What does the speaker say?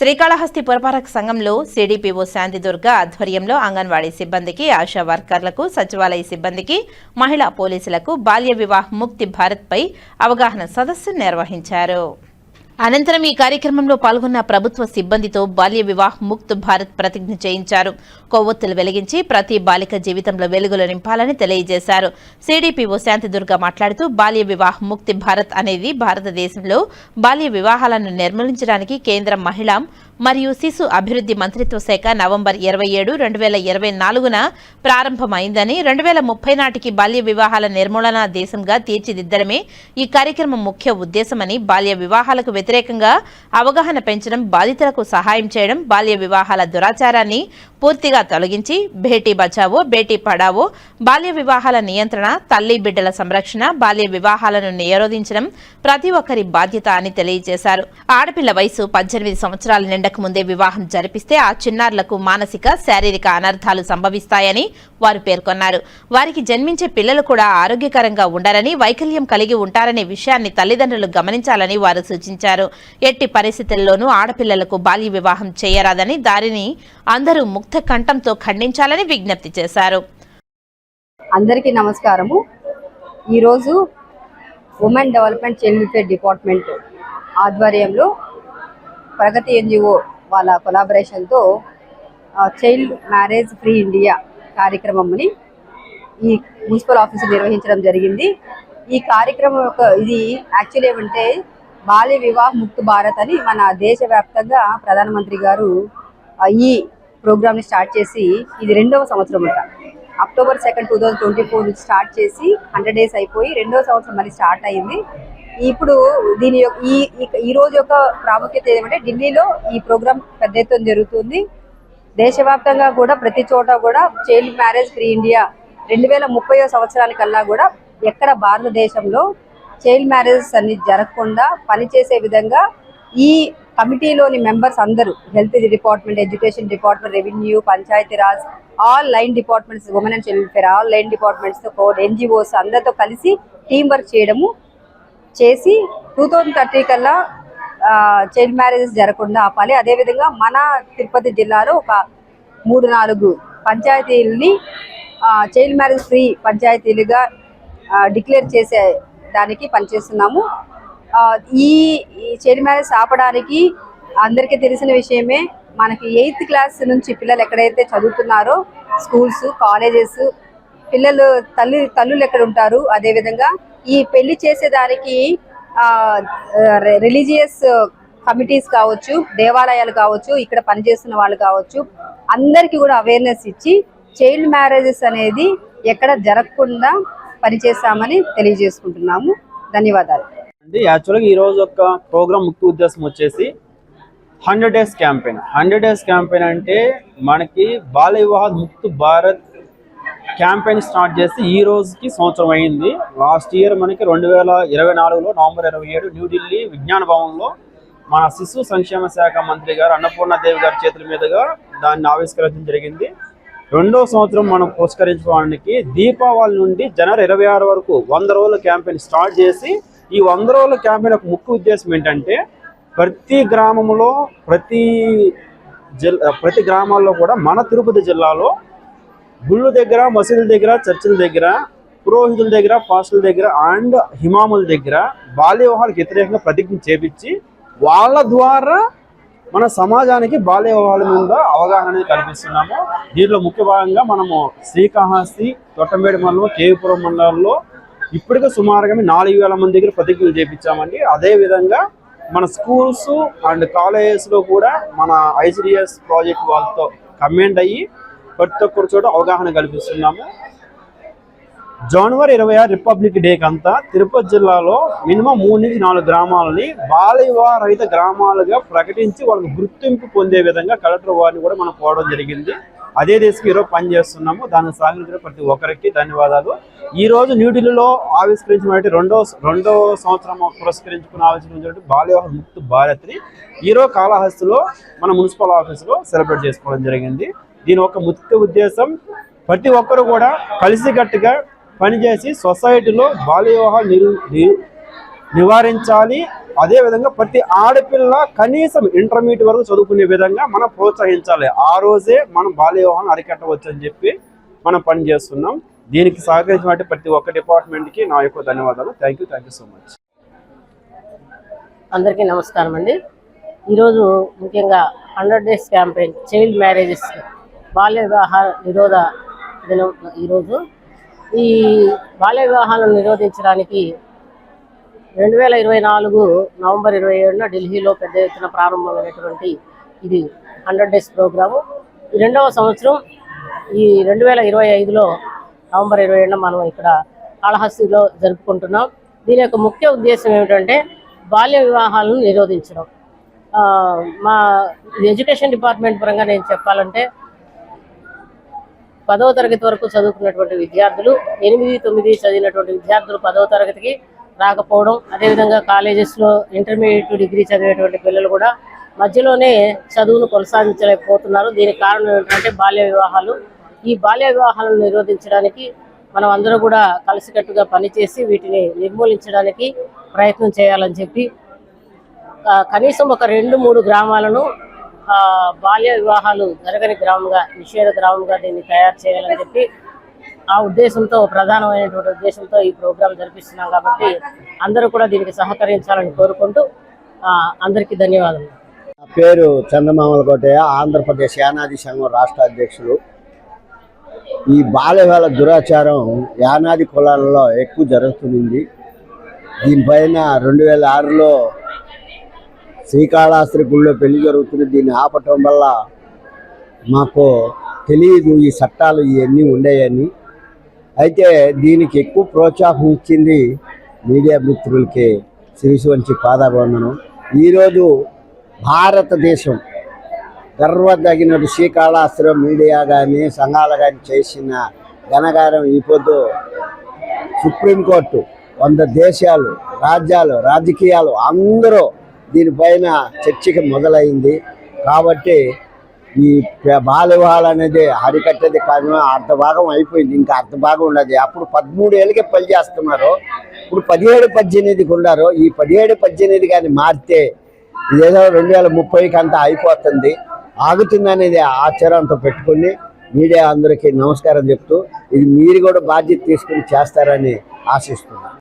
శ్రీకాళహస్తి పురపాలక సంఘంలో సిడిపిఓ శాంతిదుర్గ ఆధ్వర్యంలో అంగన్వాడీ సిబ్బందికి ఆశా వర్కర్లకు సచివాలయ సిబ్బందికి మహిళా పోలీసులకు బాల్య వివాహ ముక్తి భారత్పై అవగాహన సదస్సు నిర్వహించారు. అనంతరం ఈ కార్యక్రమంలో పాల్గొన్న ప్రభుత్వ సిబ్బందితో బాల్య వివాహ్ ముక్త్ భారత్ ప్రతిజ్ఞ చేయించారు. కొవ్వొత్తులు వెలిగించి ప్రతి బాలిక జీవితంలో వెలుగులు నింపాలని తెలియజేశారు. సిడిపిఓ శాంతిదుర్గ మాట్లాడుతూ బాల్య వివాహ్ ముక్తి భారత్ అనేది భారతదేశంలో బాల్య వివాహాలను నిర్మూలించడానికి కేంద్ర మహిళా మరియు శిశు అభివృద్ధి మంత్రిత్వ శాఖ నవంబర్ ఇరవై ఏడు రెండు వేల ఇరవై నాలుగున ప్రారంభమైందని రెండు వేల ముప్పై నాటికి బాల్య వివాహాల నిర్మూలన దేశంగా తీర్చిదిద్దడమే ఈ కార్యక్రమం ముఖ్య ఉద్దేశమని బాల్య వివాహాలకు వ్యతిరేకంగా అవగాహన పెంచడం బాధితులకు సహాయం చేయడం బాల్య వివాహాల దురాచారాన్ని పూర్తిగా తొలగించి భేటీ బచావో బేటీ పడావో బాల్య వివాహాల నియంత్రణ తల్లి బిడ్డల సంరక్షణ బాల్య వివాహాలను నిరోధించడం ప్రతి ఒక్కరి బాధ్యత అని తెలియజేశారు. ఆడపిల్ల వయసు పద్దెనిమిది సంవత్సరాల గంటకు ముందే వివాహం జరిపిస్తే ఆ చిన్నారులకు మానసిక శారీరక అనర్థాలు సంభవిస్తాయని వారు పేర్కొన్నారు. వారికి జన్మించే పిల్లలు కూడా ఆరోగ్యకరంగా ఉండాలని వైకల్యం కలిగి ఉంటారనే విషయాన్ని తల్లిదండ్రులు గమనించాలని వారు సూచించారు. ఎట్టి పరిస్థితుల్లోనూ ఆడపిల్లలకు బాల్య వివాహం చేయరాదని దారిని అందరూ ముక్త కంఠంతో ఖండించాలని విజ్ఞప్తి చేశారు. అందరికీ నమస్కారము. ఈరోజు women development child welfare department ఆధ్వర్యంలో ప్రగతి ఎన్జిఓ వాళ్ళ కొలాబరేషన్తో చైల్డ్ మ్యారేజ్ ఫ్రీ ఇండియా కార్యక్రమంని ఈ మున్సిపల్ ఆఫీసు నిర్వహించడం జరిగింది. ఈ కార్యక్రమం యొక్క ఇది యాక్చువల్ ఏమంటే బాల్య వివాహ ముక్త్ భారత్ అని మన దేశవ్యాప్తంగా ప్రధానమంత్రి గారు ఈ ప్రోగ్రామ్ని స్టార్ట్ చేసి ఇది రెండవ సంవత్సరం అంట. October second two thousand twenty four నుంచి స్టార్ట్ చేసి హండ్రెడ్ డేస్ అయిపోయి రెండవ సంవత్సరం మళ్ళీ స్టార్ట్ అయింది. ఇప్పుడు దీని యొక్క ఈ ఈ- ఈ రోజు యొక్క ప్రాముఖ్యత ఏమంటే ఢిల్లీలో ఈ ప్రోగ్రామ్ పెద్ద ఎత్తున జరుగుతుంది. దేశవ్యాప్తంగా కూడా ప్రతి చోట కూడా చైల్డ్ మ్యారేజ్ ఫ్రీ ఇండియా రెండు వేల ముప్పై సంవత్సరానికల్లా కూడా ఎక్కడ భారతదేశంలో చైల్డ్ మ్యారేజెస్ అన్ని జరగకుండా పనిచేసే విధంగా ఈ కమిటీలోని మెంబర్స్ అందరూ health department education department revenue Panchayat Raj all line departments women and child welfare all line డిపార్ట్మెంట్స్తో కోడ్ ఎన్జిఓస్ అందరితో కలిసి టీం వర్క్ చేయడము చేసి టూ థౌజండ్ థర్టీ కల్లా చైల్డ్ మ్యారేజెస్ జరగకుండా ఆపాలి. అదేవిధంగా మన తిరుపతి జిల్లాలో ఒక మూడు నాలుగు పంచాయతీలని చైల్డ్ మ్యారేజ్ ఫ్రీ పంచాయతీలుగా డిక్లేర్ చేసే దానికి పనిచేస్తున్నాము. ఈ ఈ చైల్డ్ మ్యారేజ్ ఆపడానికి అందరికీ తెలిసిన విషయమే మనకి ఎయిత్ క్లాస్ నుంచి పిల్లలు ఎక్కడైతే చదువుతున్నారో స్కూల్స్ కాలేజెస్ పిల్లలు తల్లి తల్లులు ఎక్కడ ఉంటారు అదేవిధంగా ఈ పెళ్ళి చేసేదానికి రిలీజియస్ కమిటీస్ కావచ్చు దేవాలయాలు కావచ్చు ఇక్కడ పనిచేస్తున్న వాళ్ళు కావచ్చు అందరికీ కూడా అవేర్నెస్ ఇచ్చి చైల్డ్ మ్యారేజెస్ అనేది ఎక్కడ జరగకుండా పనిచేస్తామని తెలియజేసుకుంటున్నాము. ధన్యవాదాలు. అండి యాక్చువల్గా ఈ రోజు యొక్క ప్రోగ్రామ్ ముఖ్య ఉద్దేశం వచ్చేసి hundred days campaign. Hundred days campaign అంటే మనకి బాల్య వివాహ ముక్తు భారత్ క్యాంపెయిన్ స్టార్ట్ చేసి ఈ రోజుకి సంవత్సరం అయింది. లాస్ట్ ఇయర్ మనకి రెండు వేల ఇరవై నాలుగులో నవంబర్ ఇరవై ఏడు న్యూఢిల్లీ విజ్ఞాన భవన్లో మన శిశు సంక్షేమ శాఖ మంత్రి గారు అన్నపూర్ణాదేవి గారి చేతుల మీదుగా దాన్ని ఆవిష్కరించడం జరిగింది. రెండో సంవత్సరం మనం పురస్కరించుకోవడానికి దీపావళి నుండి జనవరి ఇరవై ఆరు వరకు వంద రోజుల క్యాంపెయిన్ స్టార్ట్ చేసి ఈ వంద రోజుల క్యాంపెయిన్ యొక్క ముఖ్య ఉద్దేశం ఏంటంటే ప్రతి గ్రామంలో ప్రతి జిల్లా ప్రతి గ్రామాల్లో కూడా మన తిరుపతి జిల్లాలో గుళ్ళు దగ్గర మసీదుల దగ్గర చర్చిల దగ్గర పురోహితుల దగ్గర పాస్టుల దగ్గర అండ్ హిమాముల దగ్గర బాల్య వివాహాలకు వ్యతిరేకంగా ప్రతిజ్ఞ చేపించి వాళ్ళ ద్వారా మన సమాజానికి బాల్య వివాహాల మీద అవగాహన అనేది కల్పిస్తున్నాము. దీనిలో ముఖ్య భాగంగా మనము శ్రీకాళహస్తి తొట్టంబేడి మండలం కేవీపురం మండలంలో ఇప్పటికే సుమారుగా నాలుగు వేల మంది దగ్గర ప్రతిజ్ఞలు చేపించామండి. అదే విధంగా మన స్కూల్స్ అండ్ కాలేజెస్లో కూడా మన ఐసిడిఎస్ ప్రాజెక్ట్ వాళ్ళతో కమెండ్ అయ్యి ప్రతి ఒక్కరి చోట అవగాహన కల్పిస్తున్నాము. జనవరి ఇరవై ఆరు రిపబ్లిక్ డేకి అంతా తిరుపతి జిల్లాలో మినిమం మూడు నుంచి నాలుగు గ్రామాలని బాల్య రహిత గ్రామాలుగా ప్రకటించి వాళ్ళకి గుర్తింపు పొందే విధంగా కలెక్టర్ వారిని కూడా మనం పోవడం జరిగింది. అదే దిశకు ఈరోజు పనిచేస్తున్నాము దానికి సహకరించిన ప్రతి ఒక్కరికి ధన్యవాదాలు. ఈరోజు న్యూఢిల్లీలో ఆవిష్కరించినటువంటి రెండో రెండో సంవత్సరం పురస్కరించుకుని ఆవిష్కరించినటువంటి బాల్య వివాహ భారత్ని ఈరోజు కాళహస్తిలో మన మున్సిపల్ ఆఫీసులో సెలబ్రేట్ చేసుకోవడం జరిగింది. దీని ఒక ముఖ్య ఉద్దేశం ప్రతి ఒక్కరు కూడా కలిసికట్టుగా పనిచేసి సొసైటీలో బాల్య వివాహాలు నిరు ని- నివారించాలి అదేవిధంగా ప్రతి ఆడపిల్ల కనీసం ఇంటర్మీడియట్ వరకు చదువుకునే విధంగా మనం ప్రోత్సహించాలి. ఆ రోజే మనం బాల్య వివాహం అరికట్టవచ్చు అని చెప్పి మనం పని చేస్తున్నాం. దీనికి సహకరించినట్టు ప్రతి ఒక్క డిపార్ట్మెంట్కి నా యొక్క ధన్యవాదాలు. Thank you thank you so much అందరికీ నమస్కారం అండి. ఈరోజు ముఖ్యంగా hundred days campaign child marriages బాల్య వివాహ నిరోధ దినం ఈరోజు. ఈ బాల్య వివాహాలను నిరోధించడానికి రెండు వేల ఇరవై నాలుగు నవంబర్ ఇరవై ఏడున ఢిల్లీలో పెద్ద ఎత్తున ప్రారంభమైనటువంటి ఇది హండ్రెడ్ డేస్ ప్రోగ్రాము. ఈ రెండవ సంవత్సరం ఈ రెండు వేల ఇరవై ఐదులో నవంబర్ ఇరవై ఏడున మనం ఇక్కడ కాళహస్తిలో జరుపుకుంటున్నాం. దీని యొక్క ముఖ్య ఉద్దేశం ఏమిటంటే బాల్య వివాహాలను నిరోధించడం. మా ఎడ్యుకేషన్ డిపార్ట్మెంట్ పరంగా నేను చెప్పాలంటే పదవ తరగతి వరకు చదువుకున్నటువంటి విద్యార్థులు ఎనిమిది తొమ్మిది చదివినటువంటి విద్యార్థులు పదవ తరగతికి రాకపోవడం అదేవిధంగా కాలేజెస్లో ఇంటర్మీడియట్ డిగ్రీ చదివేటువంటి పిల్లలు కూడా మధ్యలోనే చదువును కొనసాగించలేకపోతున్నారు. దీనికి కారణం ఏంటంటే బాల్య వివాహాలు. ఈ బాల్య వివాహాలను నిరోధించడానికి మనం అందరూ కూడా కలిసికట్టుగా పనిచేసి వీటిని నిర్మూలించడానికి ప్రయత్నం చేయాలని చెప్పి కనీసం ఒక రెండు మూడు గ్రామాలను బాల్య వివాహాలు జరగని గ్రామంగా నిషేధ గ్రామంగా దీన్ని తయారు చేయాలని చెప్పి ఆ ఉద్దేశంతో ప్రధానమైనటువంటి ఉద్దేశంతో ఈ ప్రోగ్రాం జరిపిస్తున్నాం కాబట్టి అందరూ కూడా దీనికి సహకరించాలని కోరుకుంటూ అందరికీ ధన్యవాదాలు నా పేరు చందమామల కోటయ్య ఆంధ్రప్రదేశ్ యానాది సంఘం రాష్ట్ర అధ్యక్షులు. ఈ బాల్యవేళ దురాచారం యానాది కులాలలో ఎక్కువ జరుగుతుంది దీనిపైన రెండు వేల ఆరులో శ్రీకాళాస్త్రి గుళ్ళో పెళ్ళి జరుగుతుంది దీన్ని ఆపటం వల్ల మాకు తెలియదు ఈ చట్టాలు ఇవన్నీ ఉండేయని అయితే దీనికి ఎక్కువ ప్రోత్సాహం ఇచ్చింది మీడియా మిత్రులకి శ్రీశివంచి పాదాబంధనం ఈరోజు భారతదేశం గర్వదగిన శ్రీకాళాస్త్రం మీడియా కానీ సంఘాలు కానీ చేసిన ఘనగారం ఈ పొద్దు సుప్రీంకోర్టు వంద దేశాలు రాజ్యాలు రాజకీయాలు అందరూ దీనిపైన చర్చకి మొదలైంది. కాబట్టి ఈ బాల వివాహాలు అనేది అరికట్టేది కాదు అర్ధ భాగం అయిపోయింది ఇంకా అర్ధ భాగం ఉండదు. అప్పుడు పదమూడు ఏళ్ళకే పని చేస్తున్నారు. ఇప్పుడు పదిహేడు పద్దెనిమిదికి ఉన్నారు. ఈ పదిహేడు పద్దెనిమిది కానీ మారితే ఇదేదో రెండు వేల ముప్పైకి అంతా అయిపోతుంది. ఆగుతుందనేది ఆచారంతో పెట్టుకుని మీడియా అందరికీ నమస్కారం చెప్తూ ఇది మీరు కూడా బాధ్యత తీసుకుని చేస్తారని ఆశిస్తున్నాను.